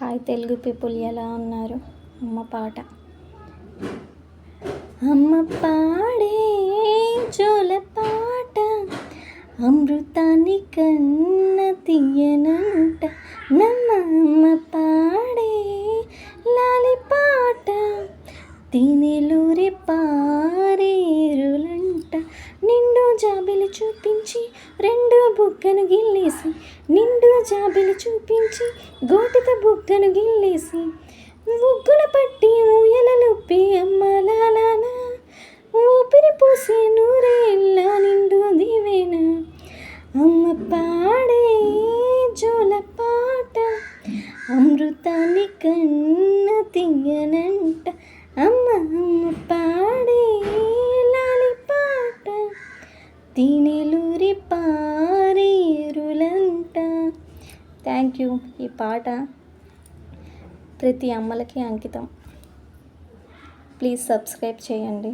Hi Telugu people ఎలా ఉన్నారు? అమ్మ పాట. అమ్మ పాడే చోల పాట అమృతాన్ని కన్న తీయనంట. నమ్మ అమ్మ పాడే లాలి పాట తినేలూరి పాట చూపించి రెండు బుగ్గను గిల్లేసి నిండు జాబిలు చూపించి గోటిత బుగ్గను గిల్లేసి ముగ్గుల పట్టి ఊయలలుప్పి అమ్మలాలన ఊపిరి పోసి నూరేళ్ళ నిండు దివేన. అమ్మ పాడే జోల పాట అమృతాన్ని కన్న తింగనంట అమ్మ అమ్మ పాడే లాలి పాట తినేలూరి పారేరులంట. థ్యాంక్ యూ ఈ పాట ప్రతి అమ్మలకి అంకితం. ప్లీజ్ సబ్స్క్రైబ్ చేయండి.